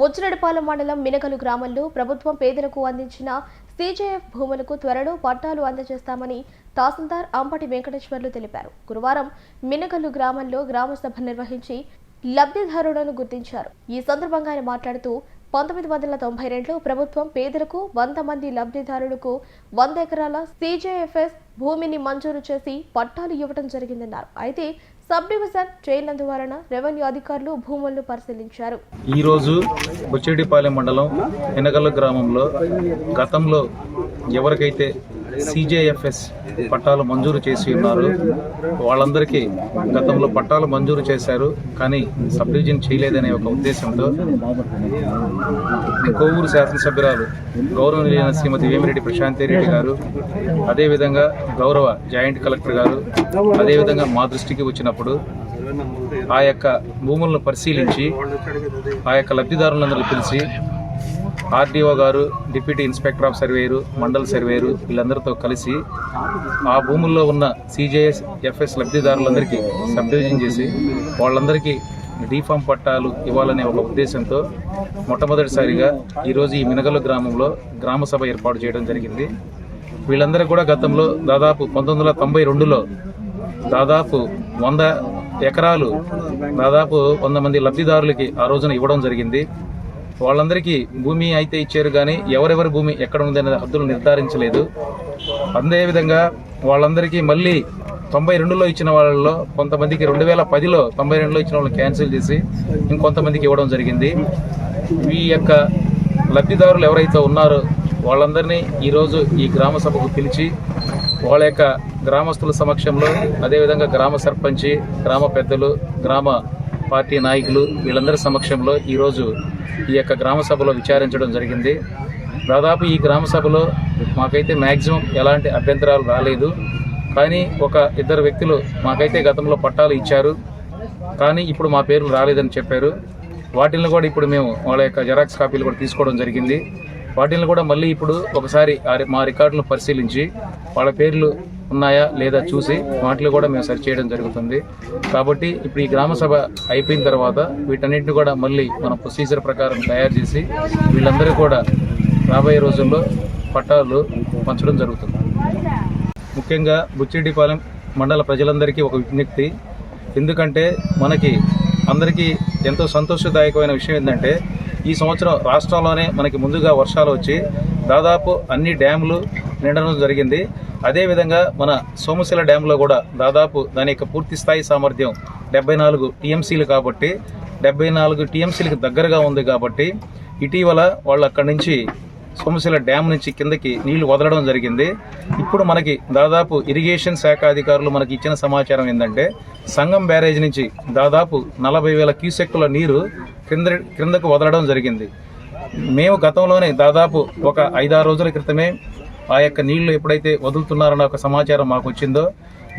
బుజ్జిరెడ్డిపాలెం మండలం మినకలు గ్రామంలో ప్రభుత్వం పేదలకు అందించిన సీజేఎఫ్ భూములకు త్వరలో పట్టాలు అందజేస్తామని తహసీల్దార్ అంపటి వెంకటేశ్వర్లు తెలిపారు. గురువారం మినకలు గ్రామంలో గ్రామసభ నిర్వహించి లబ్ధిదారులను గుర్తించారు. ఈ సందర్భంగా ఆయన మాట్లాడుతూ పంతొమ్మిది వందల తొంభై రెండులో ప్రభుత్వం పేదలకు వంద మంది లబ్ధిదారులకు వంద ఎకరాల సీజేఎఫ్ఎస్ భూమిని మంజూరు చేసి పట్టాలు ఇవ్వడం జరిగిందన్నారు. అయితే సబ్ డివిజన్ చేయనందువలన రెవెన్యూ అధికారులు భూములను పరిశీలించారు. ఈరోజు బుచ్చేడిపాలెం మండలం ఎనగల్ల గ్రామంలో గతంలో ఎవరికైతే సిజేఎఫ్ఎస్ పట్టాలు మంజూరు చేసి ఉన్నారు. వాళ్ళందరికీ గతంలో పట్టాలు మంజూరు చేశారు కానీ సబ్ డివిజన్ చేయలేదనే ఒక ఉద్దేశంతో కోవూరు శాసనసభ్యురాలు గౌరవనీయులైన శ్రీమతి వేమిరెడ్డి ప్రశాంతి రెడ్డి గారు అదేవిధంగా గౌరవ జాయింట్ కలెక్టర్ గారు అదేవిధంగా మా దృష్టికి వచ్చినప్పుడు ఆ యొక్క భూములను పరిశీలించి ఆ యొక్క లబ్ధిదారులందరూ పిలిచి RDO garu deputy inspector of surveyor mandal surveyor వీళ్ళందరితో కలిసి ఆ భూముల్లో ఉన్న సిజేఎస్ ఎఫ్ఎస్ లబ్ధిదారులందరికీ సబ్ డివిజన్ చేసి వాళ్ళందరికీ డీఫామ్ పట్టాలు ఇవ్వాలనే ఒక ఉద్దేశంతో మొట్టమొదటిసారిగా ఈరోజు ఈ మినగలు గ్రామంలో గ్రామ సభ ఏర్పాటు చేయడం జరిగింది. వీళ్ళందరూ కూడా గతంలో దాదాపు పంతొమ్మిది వందల తొంభై రెండులో దాదాపు వంద ఎకరాలు దాదాపు వంద మంది లబ్ధిదారులకి ఆ రోజున ఇవ్వడం జరిగింది. వాళ్ళందరికీ భూమి అయితే ఇచ్చారు కానీ ఎవరెవరి భూమి ఎక్కడ ఉందనే హద్దులు నిర్ధారించలేదు. అదేవిధంగా వాళ్ళందరికీ మళ్ళీ తొంభై రెండులో ఇచ్చిన వాళ్ళలో కొంతమందికి రెండు వేల పదిలో తొంభై రెండులో ఇచ్చిన వాళ్ళని క్యాన్సిల్ చేసి ఇంకొంతమందికి ఇవ్వడం జరిగింది. ఈ యొక్క లబ్ధిదారులు ఎవరైతే ఉన్నారో వాళ్ళందరినీ ఈరోజు ఈ గ్రామ సభకు పిలిచి వాళ్ళ యొక్క గ్రామస్తుల సమక్షంలో అదేవిధంగా గ్రామ సర్పంచి గ్రామ పెద్దలు గ్రామ పార్టీ నాయకులు వీళ్ళందరి సమక్షంలో ఈరోజు ఈ యొక్క గ్రామ సభలో విచారించడం జరిగింది. దాదాపు ఈ గ్రామ సభలో మాకైతే మ్యాక్సిమం ఎలాంటి అభ్యంతరాలు రాలేదు. కానీ ఒక ఇద్దరు వ్యక్తులు మాకైతే గతంలో పట్టాలు ఇచ్చారు. కానీ ఇప్పుడు మా పేర్లు రాలేదని చెప్పారు. వాటిని కూడా ఇప్పుడు మేము వాళ్ళ యొక్క జెరాక్స్ కాపీలు కూడా తీసుకోవడం జరిగింది. వాటిని కూడా మళ్ళీ ఇప్పుడు ఒకసారి ఆ మా రికార్డులను పరిశీలించి వాళ్ళ పేర్లు ఉన్నాయా లేదా చూసి వాటిని కూడా మేము సెర్చ్ చేయడం జరుగుతుంది. కాబట్టి ఇప్పుడు ఈ గ్రామ సభ అయిపోయిన తర్వాత వీటన్నిటిని కూడా మళ్ళీ మన ప్రొసీజర్ ప్రకారం తయారు చేసి వీళ్ళందరూ కూడా రాబోయే రోజుల్లో పట్టాలు పంచడం జరుగుతుంది. ముఖ్యంగా బుచ్చిరెడ్డిపాలెం మండల ప్రజలందరికీ ఒక విజ్ఞప్తి. ఎందుకంటే మనకి అందరికీ ఎంతో సంతోషదాయకమైన విషయం ఏంటంటే ఈ సంవత్సరం రాష్ట్రంలోనే మనకి ముందుగా వర్షాలు వచ్చి దాదాపు అన్ని డ్యాములు నిండడం జరిగింది. అదేవిధంగా మన సోమశిల డ్యాంలో కూడా దాదాపు దాని యొక్క పూర్తి స్థాయి సామర్థ్యం డెబ్బై నాలుగు టీఎంసీలు కాబట్టి డెబ్బై నాలుగు టీఎంసీలకు దగ్గరగా ఉంది కాబట్టి ఇటీవల వాళ్ళు అక్కడి నుంచి సోమశిల డ్యామ్ నుంచి కిందకి నీళ్ళు వదలడం జరిగింది. ఇప్పుడు మనకి దాదాపు ఇరిగేషన్ శాఖ అధికారులు మనకి ఇచ్చిన సమాచారం ఏంటంటే సంగం బ్యారేజ్ నుంచి దాదాపు నలభై వేల క్యూసెక్కుల నీరు క్రింద క్రిందకు వదలడం జరిగింది. మేము గతంలోనే దాదాపు ఒక ఐదారు రోజుల క్రితమే ఆ యొక్క నీళ్ళు ఎప్పుడైతే వదులుతున్నారన్న ఒక సమాచారం మాకు వచ్చిందో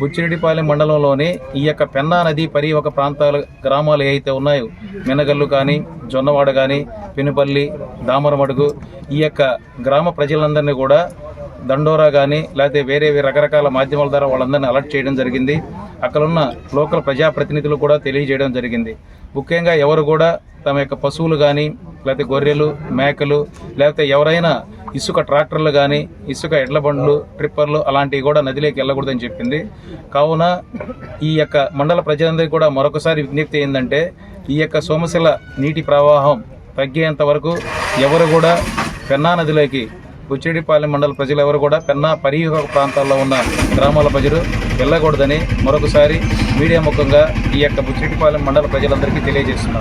బుచ్చిరెడ్డిపాలెం మండలంలోని ఈ యొక్క పెన్నా నది పరివక ప్రాంతాల గ్రామాలు ఏవైతే ఉన్నాయో మినగల్లు కానీ జొన్నవాడ కానీ పెనుపల్లి దామరమడుగు ఈ యొక్క గ్రామ ప్రజలందరినీ కూడా దండోరా కానీ లేకపోతే వేరే వేరే రకరకాల మాధ్యమాల ద్వారా వాళ్ళందరినీ అలర్ట్ చేయడం జరిగింది. అక్కడ ఉన్న లోకల్ ప్రజాప్రతినిధులు కూడా తెలియజేయడం జరిగింది. ముఖ్యంగా ఎవరు కూడా తమ యొక్క పశువులు కానీ లేకపోతే గొర్రెలు మేకలు లేకపోతే ఎవరైనా ఇసుక ట్రాక్టర్లు కానీ ఇసుక ఎడ్ల బండ్లు ట్రిప్పర్లు అలాంటివి కూడా నదిలోకి వెళ్ళకూడదని చెప్పింది. కావున ఈ యొక్క మండల ప్రజలందరికీ కూడా మరొకసారి విజ్ఞప్తి ఏంటంటే ఈ యొక్క సోమశిల నీటి ప్రవాహం తగ్గేంత వరకు ఎవరు కూడా పెన్నా నదిలోకి బుచ్చిరెడ్డిపాలెం మండల ప్రజలు ఎవరు కూడా పెన్నా పరివాహక ప్రాంతాల్లో ఉన్న గ్రామాల ప్రజలు వెళ్ళకూడదని మరొకసారి మీడియా ముఖంగా ఈ యొక్క బుచ్చిరెడ్డిపాలెం మండల ప్రజలందరికీ తెలియజేస్తున్నాం.